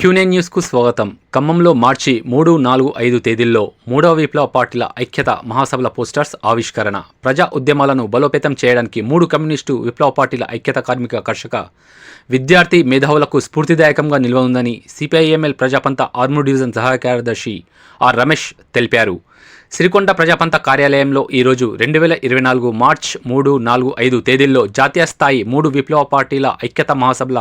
Quinine న్యూస్కు స్వాగతం. ఖమ్మంలో మార్చి మూడు నాలుగు ఐదు తేదీల్లో మూడవ విప్లవ పార్టీల ఐక్యత మహాసభల పోస్టర్స్ ఆవిష్కరణ. ప్రజా ఉద్యమాలను బలోపేతం చేయడానికి మూడు కమ్యూనిస్టు విప్లవ పార్టీల ఐక్యత కార్మిక కర్షక విద్యార్థి మేధావులకు స్ఫూర్తిదాయకంగా నిలవనుందని సిపిఐఎంఎల్ ప్రజాపంత ఆర్మూర్ డివిజన్ సహాయ కార్యదర్శి ఆర్ రమేష్ తెలిపారు. సిరికొండ ప్రజాపంత కార్యాలయంలో ఈరోజు రెండు వేల ఇరవై నాలుగు మార్చ్ మూడు నాలుగు ఐదు తేదీల్లో జాతీయ స్థాయి మూడు విప్లవ పార్టీల ఐక్యత మహాసభల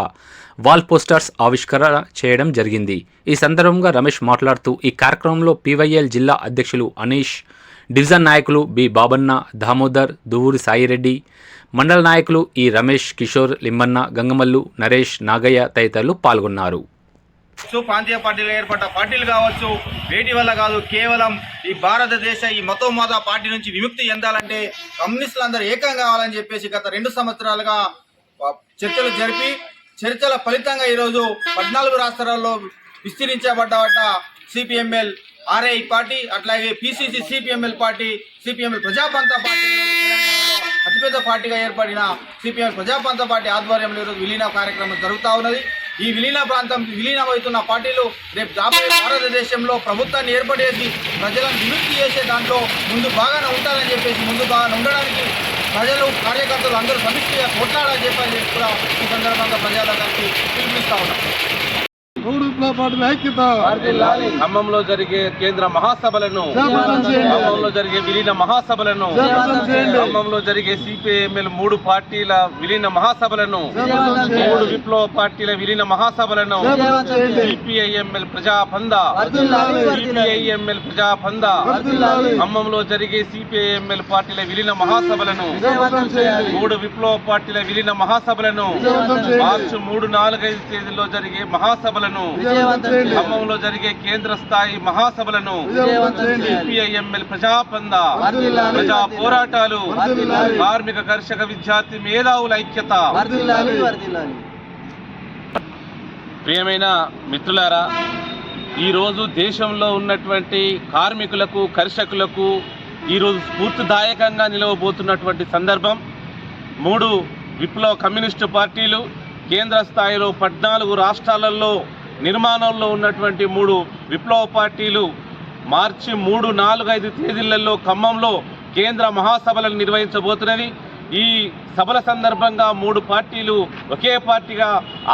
వాల్ పోస్టర్స్ ఆవిష్కరణ చేయడం జరిగింది. ఈ సందర్భంగా రమేష్ మాట్లాడుతూ ఈ కార్యక్రమంలో పీవైఎల్ జిల్లా అధ్యక్షులు అనీష్ డివిజన్ నాయకులు బి బాబన్న దామోదర్ దువ్వూరి సాయిరెడ్డి మండల నాయకులు ఈ రమేష్ కిషోర్ లింబన్న గంగమల్లు నరేష్ నాగయ్య తదితరులు పాల్గొన్నారు. సో ప్రాంతీయ పార్టీలు ఏర్పడ్డ పార్టీలు కావచ్చు వేటి వల్ల కాదు కేవలం ఈ భారతదేశ ఈ మతోమాత పార్టీ నుంచి విముక్తి చెందాలంటే కమ్యూనిస్టులు అందరూ ఏకం కావాలని చెప్పేసి గత రెండు సంవత్సరాలుగా చర్చలు జరిపి చర్చల ఫలితంగా ఈరోజు పద్నాలుగు రాష్ట్రాల్లో విస్తరించబడ్డ సిపిఎంఎల్ ఆర్ఐ పార్టీ అట్లాగే PCC CPIML party CPIML Prajapantha party అతిపెద్ద పార్టీగా ఏర్పడిన సిపిఎం ప్రజాపంత పార్టీ ఆధ్వర్యంలో ఈరోజు విలీన కార్యక్రమం జరుగుతూ ఉన్నది. ఈ విలీన ప్రాంతం విలీనమవుతున్న పార్టీలు రేపు రాబోయే భారతదేశంలో ప్రభుత్వాన్ని ఏర్పడేసి ప్రజలను విముక్తి చేసే దాంట్లో ముందు బాగానే ఉంటారని చెప్పేసి ముందు బాగానే ఉండడానికి ప్రజలు కార్యకర్తలు అందరూ సమిష్టిగా కొట్లాడాలని చెప్పని కూడా ఈ సందర్భంగా ప్రజలందరికీ పిలుపునిస్తా ఉన్నాం. ఐక్యత ఖమ్మంలో జరిగే కేంద్ర మహాసభలను. ఖమ్మంలో జరిగే విలీన మహాసభలను. ఖమ్మంలో జరిగే సిపిఐఎంఎల్ మూడు పార్టీల విలీన మహాసభలను. మూడు విప్లవ పార్టీల విలీన మహాసభలను. సిపిఐఎంఎల్ వర్ధిల్లాలి. సిపిఐఎంఎల్ వర్ధిల్లాలి. ఖమ్మంలో జరిగే సిపిఐఎంఎల్ పార్టీల విలీన మహాసభలను మూడు విప్లవ పార్టీల విలీన మహాసభలను. మార్చి మూడు నాలుగైదు తేదీల్లో జరిగే మహాసభలను విజయవంతం చేయండి. ఖమ్మంలో జరిగే కేంద్ర స్థాయి మహాసభలను సిపిఐఎంఎల్ ప్రజాపంద. ప్రజా పోరాటాలు. కార్మిక కర్షక విద్యార్థి మేధావుల ఐక్యత. ప్రియమైన మిత్రులారా ఈరోజు దేశంలో ఉన్నటువంటి కార్మికులకు కర్షకులకు ఈరోజు స్ఫూర్తిదాయకంగా నిలవబోతున్నటువంటి సందర్భం. మూడు విప్లవ కమ్యూనిస్టు పార్టీలు కేంద్ర స్థాయిలో పద్నాలుగు రాష్ట్రాలలో నిర్మాణంలో ఉన్నటువంటి మూడు విప్లవ పార్టీలు మార్చి మూడు నాలుగు ఐదు తేదీలలో ఖమ్మంలో కేంద్ర మహాసభలను నిర్వహించబోతున్నది ఈ సభల సందర్భంగా మూడు పార్టీలు ఒకే పార్టీగా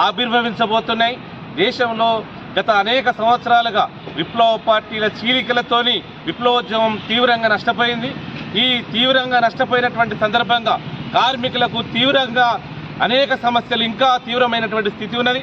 ఆవిర్భవించబోతున్నాయి. దేశంలో గత అనేక సంవత్సరాలుగా విప్లవ పార్టీల చీలికలతోని విప్లవోద్యమం తీవ్రంగా నష్టపోయింది. ఈ తీవ్రంగా నష్టపోయినటువంటి సందర్భంగా కార్మికులకు తీవ్రంగా అనేక సమస్యలు ఇంకా తీవ్రమైనటువంటి స్థితి ఉన్నది.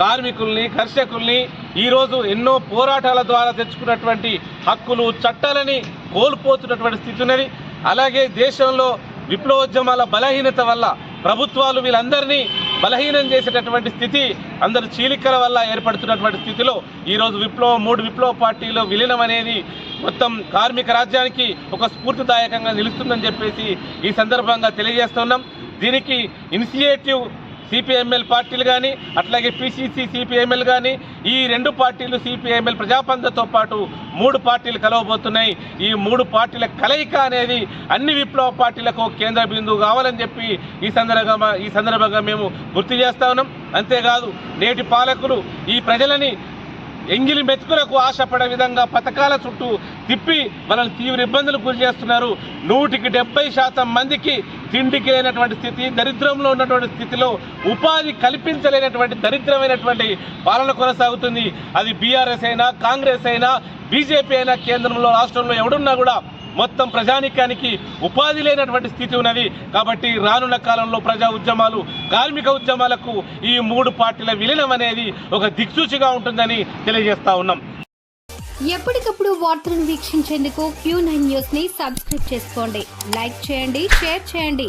కార్మికుల్ని కర్షకుల్ని ఈరోజు ఎన్నో పోరాటాల ద్వారా తెచ్చుకున్నటువంటి హక్కులు చట్టాలని కోల్పోతున్నటువంటి స్థితి ఉన్నది. అలాగే దేశంలో విప్లవోద్యమాల బలహీనత వల్ల ప్రభుత్వాలు వీళ్ళందరినీ బలహీనం చేసేటటువంటి స్థితి అందరు చీలికల వల్ల ఏర్పడుతున్నటువంటి స్థితిలో ఈరోజు విప్లవం మూడు విప్లవ పార్టీలో విలీనం అనేది మొత్తం కార్మిక రాజ్యానికి ఒక స్ఫూర్తిదాయకంగా నిలుస్తుందని చెప్పేసి ఈ సందర్భంగా తెలియజేస్తున్నాం. దీనికి ఇనిషియేటివ్ సిపిఎంఎల్ పార్టీలు కానీ అట్లాగే పిసిసి సిపిఎంఎల్ కానీ ఈ రెండు పార్టీలు సిపిఎంఎల్ ప్రజాపంధతో పాటు మూడు పార్టీలు కలవబోతున్నాయి. ఈ మూడు పార్టీల కలయిక అనేది అన్ని విప్లవ పార్టీలకు కేంద్ర బిందువు కావాలని చెప్పి ఈ సందర్భంగా ఈ సందర్భంగా మేము గుర్తు చేస్తా ఉన్నాం. అంతేకాదు నేటి పాలకులు ఈ ప్రజలని ఎంగిలి మెతుకులకు ఆశపడే విధంగా పథకాల చుట్టూ తిప్పి మనల్ని తీవ్ర ఇబ్బందులు గురి చేస్తున్నారు. నూటికి డెబ్బై శాతం మందికి తిండికి లేనటువంటి స్థితి దరిద్రంలో ఉన్నటువంటి స్థితిలో ఉపాధి కల్పించలేనటువంటి దరిద్రమైనటువంటి పాలన కొనసాగుతుంది. అది బీఆర్ఎస్ అయినా కాంగ్రెస్ అయినా బీజేపీ అయినా కేంద్రంలో రాష్ట్రంలో ఎవడున్నా కూడా మొత్తం ప్రజానికానికి ఉపాధి లేనటువంటి స్థితి ఉన్నది. కాబట్టి రానున్న కాలంలో ప్రజా ఉద్యమాలు కార్మిక ఉద్యమాలకు ఈ మూడు పార్టీల విలీనం అనేది ఒక దిక్సూచిగా ఉంటుందని తెలియజేస్తా ఉన్నాం. ఎప్పటికప్పుడు వార్తలను వీక్షించేందుకు క్యూ నైన్ న్యూస్ని సబ్స్క్రైబ్ చేసుకోండి. లైక్ చేయండి షేర్ చేయండి.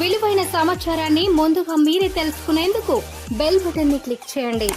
విలువైన సమాచారాన్ని ముందుగా మీరే తెలుసుకునేందుకు బెల్ బటన్ని క్లిక్ చేయండి.